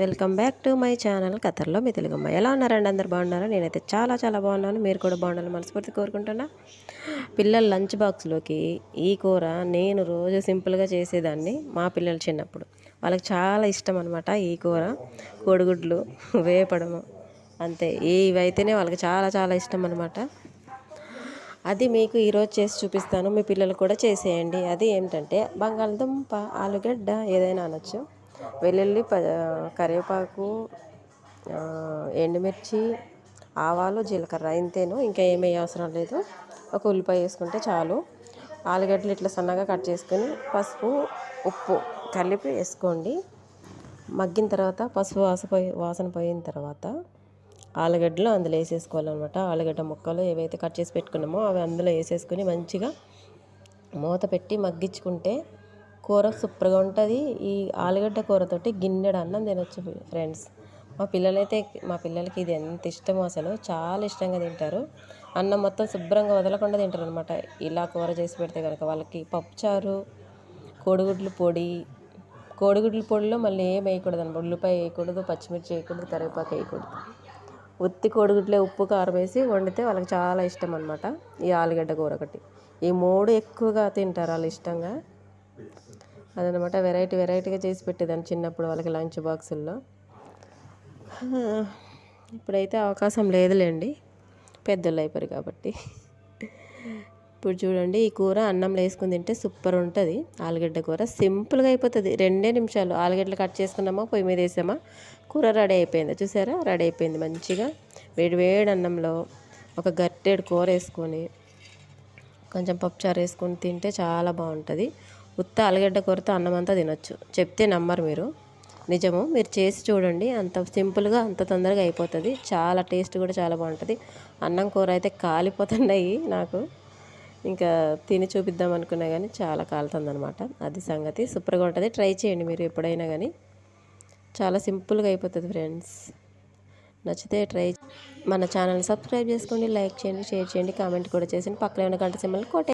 Welcome back to my channel కథల్లో మీ తెలుగమ్మ. ఎలా ఉన్నారండి? అందరు బాగున్నారా? నేనైతే చాలా చాలా బాగున్నాను. మీరు కూడా బాగున్నాను మనస్ఫూర్తి కోరుకుంటున్నా. పిల్లల లంచ్ బాక్స్లోకి ఈ కూర నేను రోజు సింపుల్గా చేసేదాన్ని మా పిల్లలు చిన్నప్పుడు. వాళ్ళకి చాలా ఇష్టం అనమాట ఈ కూర. కోడిగుడ్లు వేపడము అంతే. ఇవైతేనే వాళ్ళకి చాలా చాలా ఇష్టం అనమాట అది మీకు ఈరోజు చేసి చూపిస్తాను. మీ పిల్లలు కూడా చేసేయండి. అది ఏమిటంటే బంగాళదుంప ఆలుగడ్డ ఏదైనా అనొచ్చు. వెల్లుల్లి ప కరివేపాకు ఎండుమిర్చి ఆవాలు జీలకర్ర ఇంతేను. ఇంకా ఏమీ అవసరం లేదు. ఒక ఉల్లిపాయ వేసుకుంటే చాలు. ఆలుగడ్డలు ఇట్లా సన్నగా కట్ చేసుకొని పసుపు ఉప్పు కలిపి వేసుకోండి. మగ్గిన తర్వాత పసుపు వాసన పోయి వాసన పోయిన తర్వాత ఆలుగడ్డలు అందులో వేసేసుకోవాలన్నమాట. ఆలుగడ్డ ముక్కలు ఏవైతే కట్ చేసి పెట్టుకున్నామో అవి అందులో వేసేసుకొని మంచిగా మూత పెట్టి మగ్గించుకుంటే కూర సూపర్గా ఉంటుంది. ఈ ఆలుగడ్డ కూరతోటి గిన్నెడు అన్నం తినొచ్చు ఫ్రెండ్స్. మా పిల్లలైతే మా పిల్లలకి ఇది ఎంత ఇష్టమో అసలు చాలా ఇష్టంగా తింటారు. అన్నం మొత్తం శుభ్రంగా వదలకుండా తింటారు అనమాట ఇలా కూర చేసి పెడితే కనుక వాళ్ళకి పప్పుచారు కోడిగుడ్లు పొడి కోడిగుడ్ల పొడిలో మళ్ళీ ఏం వేయకూడదు అనమాట ఉల్లిపాయ వేయకూడదు పచ్చిమిర్చి వేయకూడదు కరివేపాకు వేయకూడదు. ఉత్తి కోడిగుడ్లే ఉప్పు కారం వేసి వండితే వాళ్ళకి చాలా ఇష్టం అనమాట ఈ ఆలుగడ్డ కూర ఒకటి. ఈ మూడు ఎక్కువగా తింటారు వాళ్ళు ఇష్టంగా. అదనమాట వెరైటీ వెరైటీగా చేసి పెట్టేదాన్ని చిన్నప్పుడు వాళ్ళకి లంచ్ బాక్సుల్లో ఇప్పుడైతే అవకాశం లేదులేండి. పెద్దలు అయిపోయారు కాబట్టి. ఇప్పుడు చూడండి ఈ కూర అన్నంలో వేసుకుని తింటే సూపర్ ఉంటుంది. ఆలుగడ్డ కూర సింపుల్గా అయిపోతుంది. రెండే నిమిషాలు ఆలుగడ్డలు కట్ చేసుకున్నామా పొయ్యి మీద వేసామా? కూర రెడీ అయిపోయింది. చూసారా? రెడీ అయిపోయింది మంచిగా. వేడి వేడి అన్నంలో ఒక గట్టెడు కూర వేసుకొని కొంచెం పప్పుచారు వేసుకొని తింటే చాలా బాగుంటుంది. ఉత్త ఆలుగడ్డ కూరతో అన్నం అంతా తినొచ్చు. చెప్తే నమ్మరు మీరు. నిజము మీరు చేసి చూడండి. అంత సింపుల్గా అంత తొందరగా అయిపోతుంది. చాలా టేస్ట్ కూడా చాలా బాగుంటుంది. అన్నం కూర అయితే కాలిపోతున్నాయి నాకు. ఇంకా తిని చూపిద్దాం అనుకున్నా కానీ చాలా కాలుతుంది అనమాట అది సంగతి. సూపర్గా ఉంటుంది. ట్రై చేయండి మీరు ఎప్పుడైనా కానీ చాలా సింపుల్గా అయిపోతుంది ఫ్రెండ్స్. నచ్చితే ట్రై మన ఛానల్ సబ్స్క్రైబ్ చేసుకోండి లైక్ చేయండి షేర్ చేయండి కామెంట్ కూడా చేసి పక్కన ఉన్న గంట సింబల్ కొట్టే